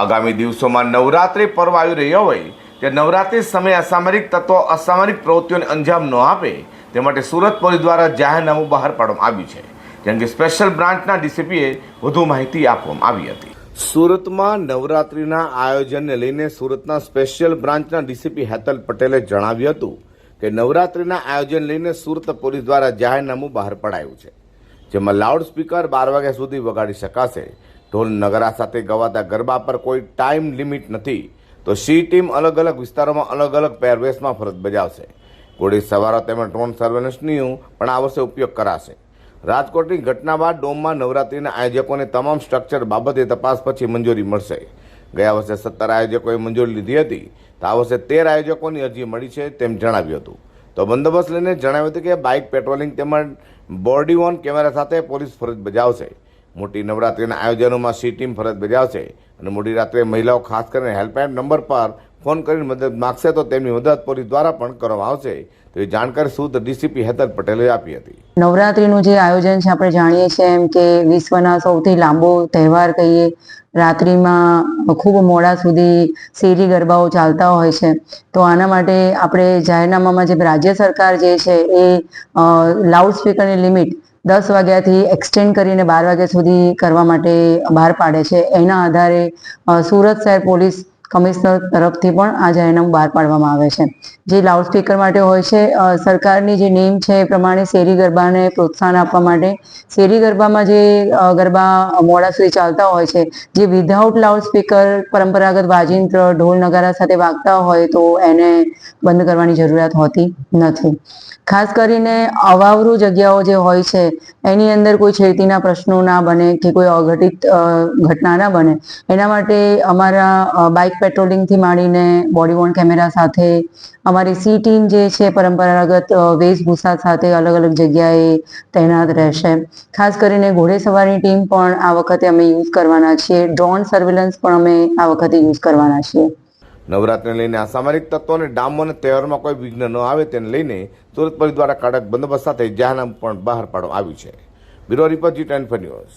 આગામી દિવસોમાં નવરાત્રિ પર્વ આવી રહ્યો હોય, તે નવરાત્રિ સમયે અસામરિક તત્વો અસામરિક પ્રવૃત્તિઓને અંજામ ન આપે, તે માટે સુરત પોલીસ દ્વારા જાહેરનામું બહાર પાડવામાં આવ્યું છે. જેમ કે સ્પેશિયલ બ્રાન્ચના ડીસીપીએ વધુ માહિતી આપવામાં આવી હતી. સુરતમાં નવરાત્રિના આયોજનને લઈને સુરતના સ્પેશિયલ બ્રાન્ચના ડીસીપી હેતલ પટેલે જણાવ્યું હતું કે નવરાત્રિના આયોજન લઈને સુરત પોલીસ દ્વારા જાહેરનામું બહાર પડાયું છે, જેમાં લાઉડ સ્પીકર બાર વાગ્યા સુધી વગાડી શકાશે. ઢોલ નગરા સાથે ગવાતા ગરબા પર કોઈ ટાઈમ લિમિટ નથી. તો સી ટીમ અલગ અલગ વિસ્તારોમાં અલગ અલગ પહેરવેશમાં ફરજ બજાવશે. ઘોડી સવારો તેમજ ડ્રોન સર્વેલન્સની પણ આ વર્ષે ઉપયોગ કરાશે. રાજકોટની ઘટના બાદ ડોમમાં નવરાત્રિના આયોજકોને તમામ સ્ટ્રક્ચર બાબતે તપાસ પછી મંજૂરી મળશે. ગયા વર્ષે સત્તર આયોજકોએ મંજૂરી લીધી હતી. તો આ વર્ષે તેર આયોજકોની અરજી મળી છે તેમ જણાવ્યું હતું. તો બંદોબસ્ત લઈને જણાવ્યું હતું કે બાઇક પેટ્રોલિંગ તેમજ બોડી ઓન કેમેરા સાથે પોલીસ ફરજ બજાવશે. મોટી નવરાત્રિના આયોજનોમાં સી ટીમ ફરજ બજાવશે અને મોડી રાત્રે મહિલાઓ ખાસ કરીને હેલ્પલાઇન નંબર પર ફોન કરીને મદદ માગશે તો તેમની મદદ પોલીસ દ્વારા પણ કરવામાં આવશે. તો એ જાણકારી સુરત ડીસીપી હેતલ પટેલે આપી હતી. નવરાત્રિનું જે આયોજન છે આપણે જાણીએ છીએ એમ કે વિશ્વના સૌથી લાંબો તહેવાર કહીએ. રાત્રિમાં ખૂબ મોડા સુધી શેરી ગરબાઓ ચાલતા હોય છે. તો આના માટે આપણે જાહેરનામામાં જે રાજ્ય સરકાર જે છે એ લાઉડ સ્પીકરની લિમિટ દસ વાગ્યાથી એક્સટેન્ડ કરીને બાર વાગ્યા સુધી કરવા માટે બહાર પાડે છે. એના આધારે સુરત શહેર પોલીસ કમિશનર તરફથી પણ આ જાહેરનામું બહાર પાડવામાં આવે છે. જે લાઉડસ્પીકર માટે હોય છે સરકારની જે નેમ છે એ પ્રમાણે શેરી ગરબાને પ્રોત્સાહન આપવા માટે શેરી ગરબામાં જે ગરબા મોડા સુધી ચાલતા હોય છે, જે વિધાઉટ લાઉડ સ્પીકર પરંપરાગત વાજિંત્ર, ઢોલ નગારા સાથે વાગતા હોય તો એને બંધ કરવાની જરૂરિયાત હોતી નથી. ખાસ કરીને અવાવરું જગ્યાઓ જે હોય છે, એની અંદર કોઈ છેડતીના પ્રશ્નો ના બને કે કોઈ અઘટિત ઘટના ના બને. એના માટે અમારા બાઇક પેટ્રોલિંગથી માંડીને બોડી વોર્ન કેમેરા સાથે, અમારી સી ટીમ જે છે પરંપરાગત વેશભૂષા સાથે અલગ અલગ જગ્યાએ તૈનાત રહેશે. ખાસ કરીને ઘોડેસવારની ટીમ પણ આ વખતે અમે યુઝ કરવાના છીએ. ડ્રોન સર્વેલન્સ પણ અમે આ વખતે યુઝ કરવાના છીએ. નવરાત્રિને લઈને અસામરિક તત્વોને ડામો અને તહેવારમાં કોઈ વિઘ્ન ન આવે તેને લઈને સુરત પોલીસ દ્વારા કડક બંદોબસ્ત સાથે જાહેરનામું પણ બહાર પાડવામાં આવ્યું છે. Bureau report G ten news